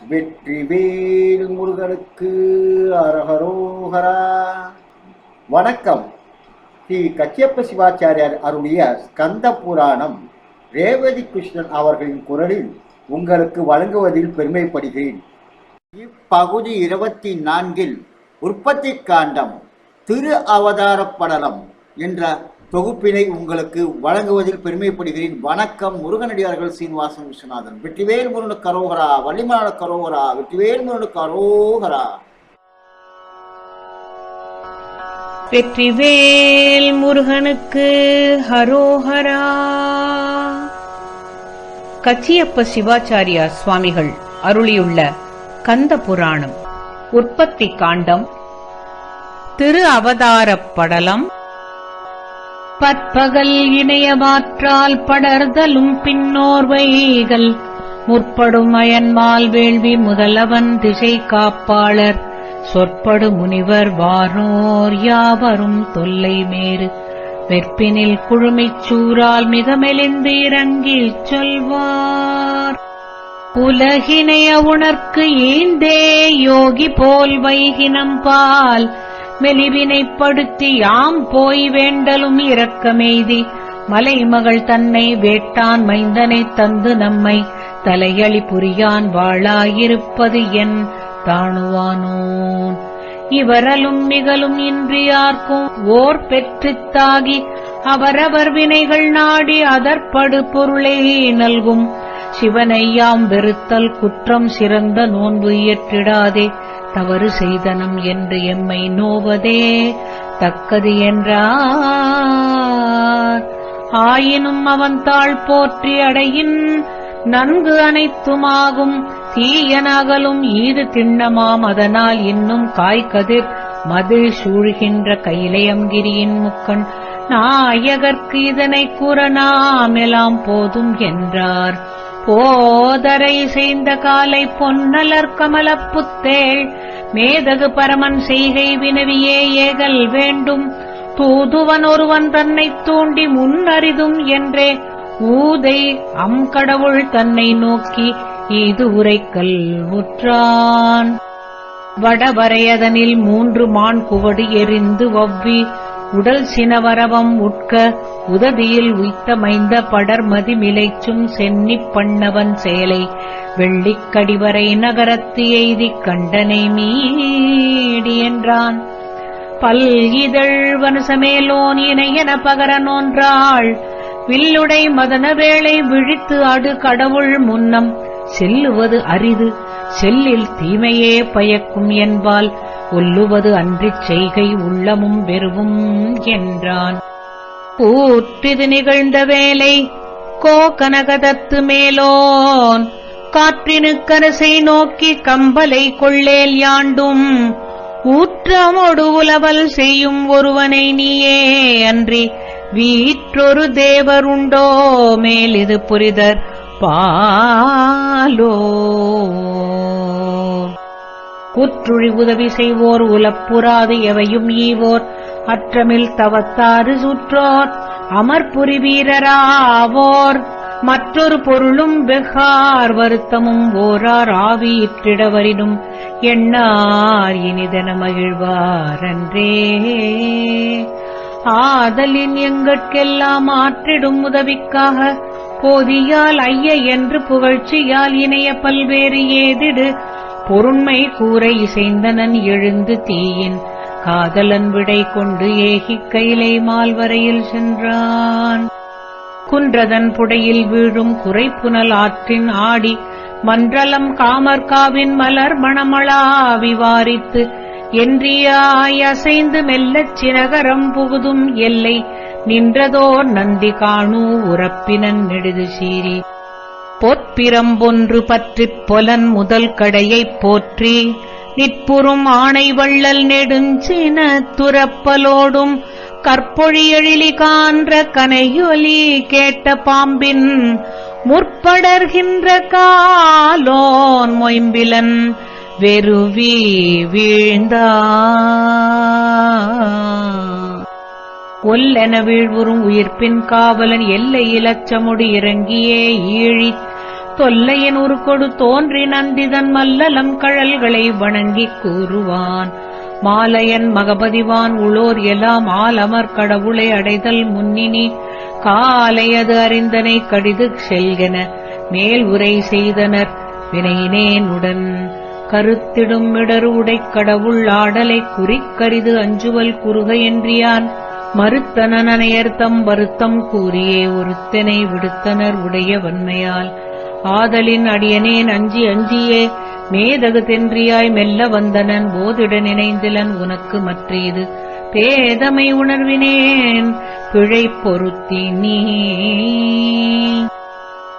வெற்றிவேல் முருகனுக்கு அரஹரோஹரா. வணக்கம். ஸ்ரீ கச்சியப்ப சிவாச்சாரியார் அருளிய ஸ்கந்த புராணம் ரேவதி கிருஷ்ணன் அவர்களின் குரலில் உங்களுக்கு வழங்குவதில் பெருமைப்படுகிறேன். இப்பகுதி இருபத்தி நான்கில் உற்பத்தி காண்டம் திரு அவதார படலம் என்ற தொகுப்பினை உங்களுக்கு வழங்குவதில் பெருமைப்படுகிறேன். வணக்கம் முருகனடியார்கள் சீனிவாசன் விஸ்வநாதன். வெற்றிவேல் முருகனுக்கு கரோகரா வள்ளிமான கரோகரா வெற்றிவேல் முருகனுக்கு கரோகரா. வெற்றிவேல் முருகனுக்கு ஹரோஹரா. கச்சியப்ப சிவாச்சாரியா சுவாமிகள் அருளியுள்ள கந்த புராணம் உற்பத்தி காண்டம் திரு அவதாரப் படலம் பற்பகல் இணையமாற்றால் படர்தலும் பின்னோர்வைகள் முற்படும் அயன்மால் வேள்வி முதலவன் திசை காப்பாளர். சொற்படு முனிவர் வாரோர் யாவரும் தொல்லை மேறு. வெற்பினில் குழுமிச் சூறால் மிக மெலிந்து இறங்கில் சொல்வார். உலகினைய உணர்க்கு ஈந்தே யோகி போல் வைகினம் பால். மெலிவினைப்படுத்தி யாம் போய் வேண்டலும் இரக்கமெய்தி. மலைமகள் தன்னை வேட்டான் மைந்தனைத் தந்து நம்மை தலையளி புரியான் வாழாயிருப்பது என் தாணுவானோன் இவரலும் நிகழும் இன்றியார்க்கும் ஓர் பெற்றுத் தாகி அவரவர் வினைகள் நாடி அதற்படு பொருளே நல்கும். சிவனையாம் வெறுத்தல் குற்றம் சிறந்த நோன்பு இயற்றிடாதே. தவறு செய்தனம் என்று எம்மை நோவதே தக்கது என்றார். ஆயினும் அவன் தாழ் போற்றி அடையின் நன்கு அனைத்துமாகும் தீயனகலும் ஈது திண்ணமாம் அதனால் இன்னும் காய்கதிர் மது சூழ்கின்ற கையிலையங்கிரியின் முக்கண் நாயகர்க்கு இதனை கூற நாமெல்லாம் போதும் என்றார். போதரை செய்த காலை பொன்னலர் கமலப் புத்தேள் மேதகு பரமன் செய்கை வினவியே ஏகல் வேண்டும். தூதுவன் ஒருவன் தன்னைத் தூண்டி முன்னறிதும் என்றே ஊதை அம் கடவுள் தன்னை நோக்கி இது உரைக்கல் உற்றான். வடவரையதனில் மூன்று மான் குவடு எரிந்து வவ்வி உடல் சினவரவம் உட்க உதவியில் உய்த்தமைந்த படர்மதி மிளைச்சும் சென்னிப் பண்ணவன் செயலை வெள்ளிக் கடிவரை நகரத்து எய்திக் கண்டனை மீடி என்றான். பல் இதழ் வனுசமேலோன் இணையன பகரனோன்றாள் வில்லுடை மதன வேளை விழித்து அடு கடவுள் முன்னம். செல்லுவது அரிது. செல்லில் தீமையே பயக்கும் என்பால் ஒல்லுவது அன்றிச் செய்கை உள்ளமும் வெறுவும் என்றான். கூற்றிது நிகழ்ந்த வேலை கோகனகதத்து மேலோன். காற்றினுக்கரசை நோக்கி கம்பலை கொள்ளேல் யாண்டும். ஊற்றமொடு உலவல் செய்யும் ஒருவனை நீயே அன்றி வீற்றொரு தேவருண்டோ மேல் இது புரிதர் பாலோ. குற்றுழி உதவி செய்வோர் உலப்புறாது எவையும் ஈவோர். அற்றமில் தவத்தாறு சுற்றோர் அமர்புரி வீரராவோர். மற்றொரு பொருளும் வெகார் வருத்தமும் ஓரார் ஆவியிற்றிடவரினும் எண்ணார் இனிதன மகிழ்வாரன்றே. ஆதலின் எங்கட்கெல்லாம் ஆற்றிடும் உதவிக்காக போதியால் ஐய என்று புகழ்ச்சியால் இணைய பல்வேறு ஏதிடு பொருண்மை கூரை இசைந்தனன் எழுந்து தீயின் காதலன் விடை கொண்டு ஏகிக் கைலை மால்வரையில் சென்றான். குன்றதன் புடையில் வீழும் குறைப்புனல் ஆற்றின் ஆடி மன்றலம் காமர்காவின் மலர் மணமளா விவாரித்து என்றியாய் அசைந்து மெல்லச் சினகரம் புகுதும் எல்லை நின்றதோர் நந்தி காணூ உறப்பினன் நெடுது சீரி பொற்பிரம்பொன்று பற்றிப் பொலன் முதல் கடையைப் போற்றி நிற்புறும் ஆணை வள்ளல் நெடுஞ்சின துரப்பலோடும் கற்பொழியெழிலி கான்ற கனையொலி கேட்ட பாம்பின் முற்படர்கின்ற காலோன் மொயம்பிலன் வெறுவி வீழ்ந்தான் ஒல்லென வீழ்வுறும் உயிர்ப்பின் காவலன் எல்லை இலச்சமுடி இறங்கியே ஈழித். தொல்லையின் ஒரு கொடு தோன்றி நந்திதன் மல்லலம் கழல்களை வணங்கிக் கூறுவான். மாலையன் மகபதிவான் உளோர் எல்லாம் ஆலமர் கடவுளை அடைதல் முன்னினி. காலையது அறிந்தனை கடிது செல்கென மேல் உரை செய்தனர் வினையினேனுடன் கருத்திடும் இடரு உடைக் கடவுள் ஆடலை குறிக்கரிது அஞ்சுவல் குறுக என்றியான் மறுத்தனனையர்த்தம் வருத்தம் கூறியே ஒருத்தனை விடுத்தனர் உடைய வன்மையால். ஆதலின் அடியனேன் அஞ்சி அஞ்சியே மேதகு தென்றியாய் மெல்ல வந்தனன் போதிட நினைந்திலன் உனக்கு மற்றீது. பேதமை உணர்வினேன் பிழை பொருத்தி நீ.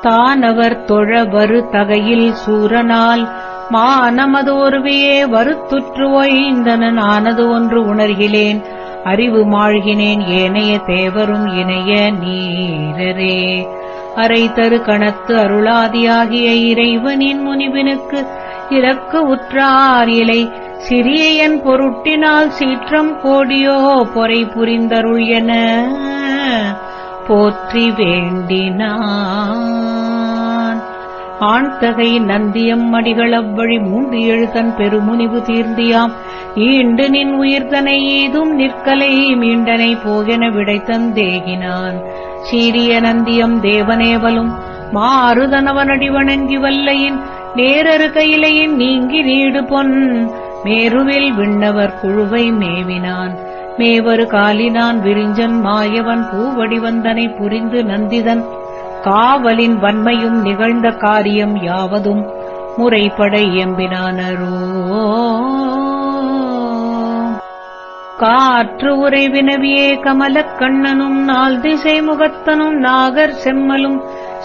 தானவர் தொழ வரு தகையில் சூரனால் மானமதோர்வியே வருத்துற்று ஓய்ந்தனன் ஆனது ஒன்று உணர்கிலேன். அறிவு மாழ்கினேன் ஏனைய தேவரும் இணைய நீரரே. அரை தரு கணத்து அருளாதியாகிய இறைவனின் முனிவினுக்கு இறக்கு உற்றார் இலை. சிறியன் பொருட்டினால் சீற்றம் கோடியோ பொறை புரிந்தருள் என போற்றி வேண்டினான் ஆண்தகை நந்தியம் மடிகள் அவ்வழி மூன்று எழுதன் பெருமுனிவு தீர்ந்தியாம். ஈண்டு நின் உயிர்தனை ஏதும் நிற்கலை மீண்டனை போகென விடைத்தந்தேகினான் சீரிய நந்தியம் தேவனேவலும் மாறுதனவனடி வணங்கி வல்லையின் நேரரு கையிலையின் நீங்கி நீடு பொன் மேருவில் விண்ணவர் குழுவை மேவினான். மேவரு காலினான் விரிஞ்சன் மாயவன் பூவடிவந்தனை புரிந்து நந்திதன் காவலின் வன்மையும் நிகழ்ந்த காரியம் யாவதும் முறைப்பட இயம்பினானரோ. காற்று உரை வினவியே கமலக் கண்ணனும் நாள் திசை முகத்தனும் நாகர் செம்மலும்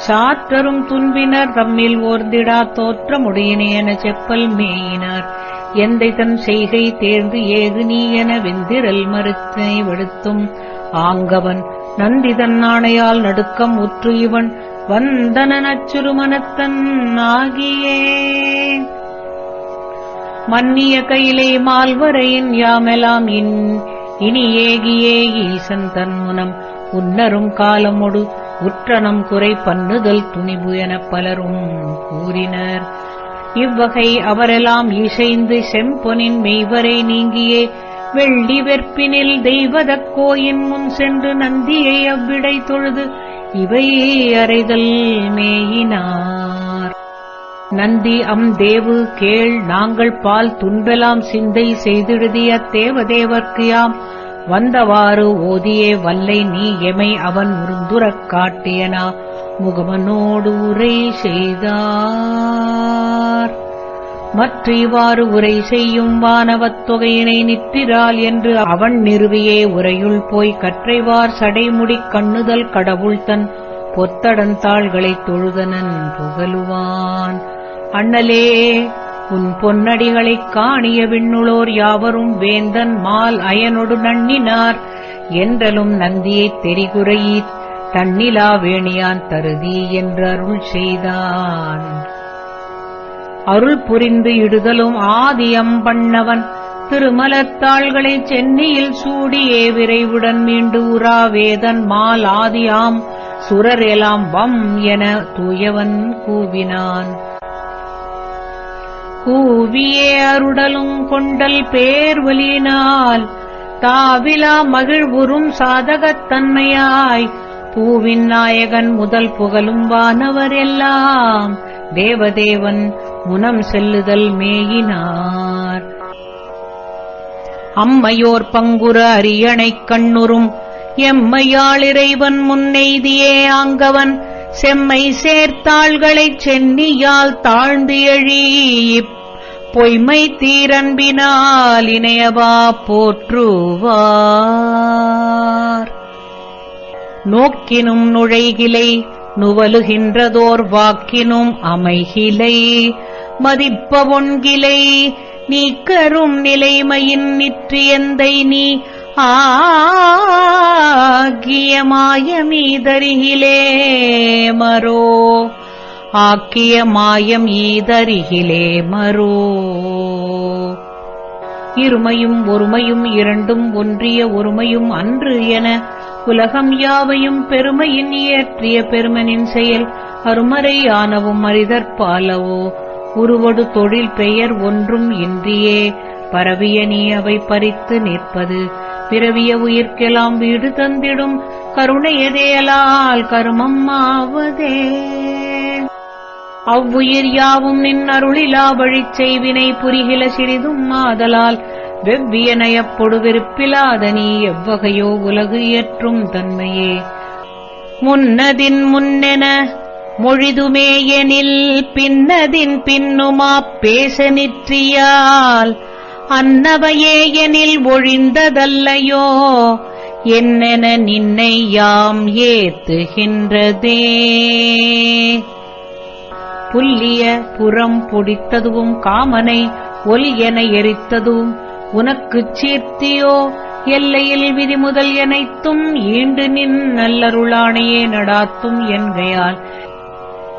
சாற்றரும் துன்பினர் தம்மில் ஓர்ந்திடா தோற்றமுடையனே என செப்பல் மேயினார். எந்தை தன் செய்கை தேர்ந்து ஏது நீ என வெந்திரல் மறுத்தை வெடுத்தும் ஆங்கவன் நந்திதன் ஆணையால் நடுக்கம் உற்று இவன் வந்தன அச்சுருமனத்தன் ஆகியே. மன்னிய கையிலே மால்வரையின் யாமெலாம் இன் இனி ஏகியே ஈசன் தன்முனம் உன்னரும் காலமொடு உற்றனம் குறை பண்ணுதல் துணிபு எனப் பலரும் கூறினர். இவ்வகை அவரெல்லாம் இசைந்து செம்பொனின் மெய்வரை நீங்கியே. வெள்ளி வெற்பினில் தெய்வதக் கோயின் முன் சென்று நந்தியை அவ்விடை தொழுது இவை அறைதல் மேயினார். நந்தி அம் தேவு கேள் நாங்கள் பால் துன்பெலாம் சிந்தை செய்திடுதிய தேவதேவர்க்கு யாம். வந்தவாறு ஓதியே வல்லை நீ எமை அவன் உருந்துரக் காட்டியனா. முகமனோடு உரை செய்தார். மற்ற இவ்வாறு உரை செய்யும் வானவத் தொகையினை நித்திரால் என்று அவன் நிறுவியே உரையுள் போய் கற்றைவார் சடைமுடிக் கண்ணுதல் கடவுள் தன் பொத்தடந்தாள்களைத் தொழுதனன் புகழுவான். அண்ணலே உன் பொன்னடிகளைக் காணிய விண்ணுளோர் யாவரும் வேந்தன் மால் அயனொடு நண்ணினார். என்றலும் நந்தியைத் தெரிகுறையீத் தன்னிலா வேணியான் தருதி என்று அருள் செய்தான். அருள் புரிந்து இடுதலும் ஆதியம் பண்ணவன். திருமலத்தாள்களை சென்னியில் சூடியே விரைவுடன் மீண்டு உரா வேதன் மால் ஆதியாம். சுரர் எலாம் வம் என தூயவன் கூவினான். கூவியே அருடலும் கொண்டல் பேர்வலியினால் தாவிலா மகிழ்வுறும் சாதகத்தன்மையாய் பூவின் நாயகன் முதல் புகழும் வானவர் எல்லாம். தேவதேவன் முனம் செல்லுதல் மேயினார். அம்மையோர் பங்குற அரியணைக் கண்ணுறும் எம்மையாள் இறைவன் முன்னெய்தியே ஆங்கவன். செம்மை சேர்த்தாள்களைச் சென்னியால் தாழ்ந்து எழி பொய்மை தீரன்பினால் இணையவா போற்றுவார். நோக்கினும் நுழைகிலை நுவலுகின்றதோர் வாக்கினும் அமைகிலை. மதிப்பவொன்கிலை நீ நீக்கரும் நிலைமையின் நிற்றியந்தை நீ ஆகிய மாயமீதரிகிலே மரோ ஆக்கிய மாயம் ஈதரிகிலே மரோ. இருமையும் ஒருமையும் இரண்டும் ஒன்றிய ஒருமையும் அன்று என உலகம் யாவையும் பெருமையின் இயற்றிய பெருமனின் செயல் அருமறை ஆனவும் அரிதற்பாலவோ உருவடு தொழில் பெயர் ஒன்றும் இன்றியே. பரவிய நீ அவை பறித்து நிற்பது. பிறவிய உயிர்க்கெல்லாம் வீடு தந்திடும். கருணையதேலால் கருமம் ஆவதே. அவ்வுயிர் யாவும் நின் அருளிலா வழிச் செய்வினை புரிகில சிறிதும் ஆதலால். வெவ்வியனையப்பொடு வெறுப்பிலாத நீ எவ்வகையோ உலகு இயற்றும் தன்மையே. முன்னதின் முன்னென மொழிதுமே எனில் பின்னதின் பின்னுமா பேச நிற்றியால் அன்னவையே எனில் ஒழிந்ததல்லையோ என்னென நின்னை யாம் ஏத்துகின்றதே. புல்லிய புறம் பொடித்ததுவும் காமனை ஒல் என எரித்ததும் உனக்குச் சீர்த்தியோ எல்லையில் விதிமுதல் எனைத்தும் ஈண்டு நின் நல்லருளானையே நடாத்தும் என்கையால்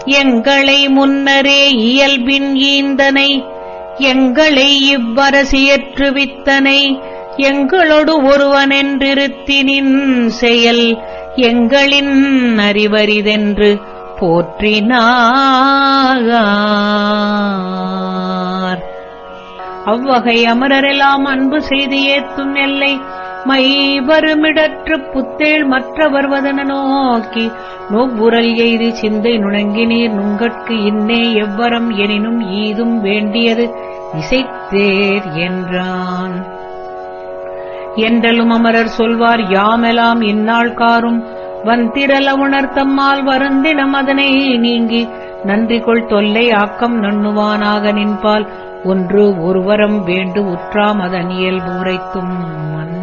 எங்களை முன்னரே இயல்பின் ஈந்தனை எங்களை இவ்வரசியற்றுவித்தனை எங்களொடு ஒருவனென்றிருத்தினின் செயல் எங்களின் அறிவரிதென்று போற்றினார். அவ்வகை அமரரெல்லாம் அன்பு செய்து ஏத்தும் எல்லை மை வருமிடற்று புத்தேள் மற்றவர் வதன நோக்கி நோப்புரல் எய்து சிந்தை நுணங்கினீர் நுங்கட்கு இன்னே எவ்வரம் எனினும் ஈதும் வேண்டியது இசைத்தேர் என்றான். என்றலும் அமரர் சொல்வார் யாமெலாம் இந்நாள் காரும்? வந்திரல உணர்த்தம்மால் வருந்தினம் அதனை நீங்கி நன்றி கொள் தொல்லை ஆக்கம் நண்ணுவானாக நின்பால் ஒன்று ஒருவரம் வேண்டு உற்றாம் அதன் இயல்பு உரைத்தும் மன்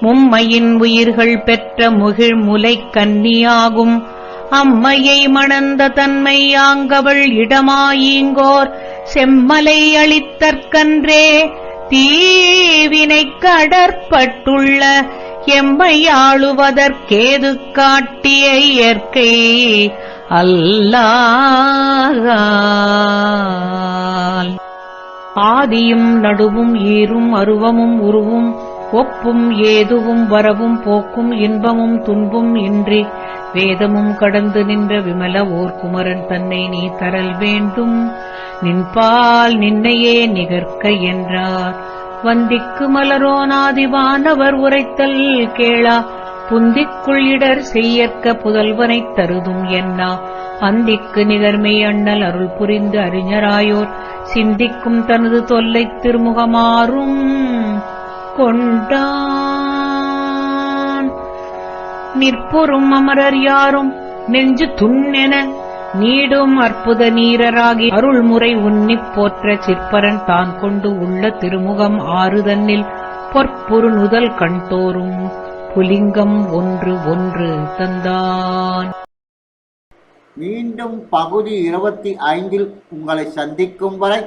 மும்மையின் உயிர்கள் பெற்ற முகிழ்முலை கன்னியாகும். அம்மையை மணந்த தன்மை யாங்கவள் இடமாயீங்கோர். செம்மலை அளித்தற்கன்றே தீவினை கடற்பட்டுள்ள எம்மையாளுவதற்கேது காட்டிய இயற்கை அல்லால் ஆதியும் நடுவும் ஈரும் அருவமும் உருவும் ஒப்பும் ஏதுவும் வரவும் போக்கும் இன்பமும் துன்பும் இன்றி வேதமும் கடந்து நின்ற விமல ஓர்குமரன் தன்னை நீ தரல் வேண்டும். நின்பால் நின்னையே நிகர்க்க என்றார். வந்திக்கு மலரோனாதிவானவர் உரைத்தல் கேளா. புந்திக்குள்ளிடர் செய்யற்க புதல்வனைத் தருதும் என்னா? அந்திக்கு நிகர்மை அண்ணல் அருள் புரிந்து அறிஞராயோர். சிந்திக்கும் தனது தொல்லைத் திருமுகமாறும் கொண்டான். நிற்புறும் அமரர் யாரும்? நெஞ்சு துண்ணென நீடும் அற்புத நீரராகி அருள்முறை உன்னிப் போற்ற சிற்பரன் தான் கொண்டு உள்ள திருமுகம் ஆறுதன்னில் பொற்புறு நுதல் கண்தோறும் புலிங்கம் ஒன்று ஒன்று தந்தான். மீண்டும் பகுதி இருபத்தி ஐந்தில் உங்களை சந்திக்கும் வரை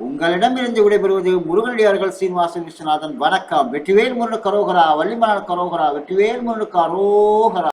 உங்களிடமிருந்து விடைபெறுவது முருகனடியார்கள் சீனிவாசன் விஸ்வநாதன். வணக்கம். வெற்றிவேல் முருகன் கரோகரா வள்ளிமலன் கரோகரா வெற்றிவேல் முருகன் கரோகரா.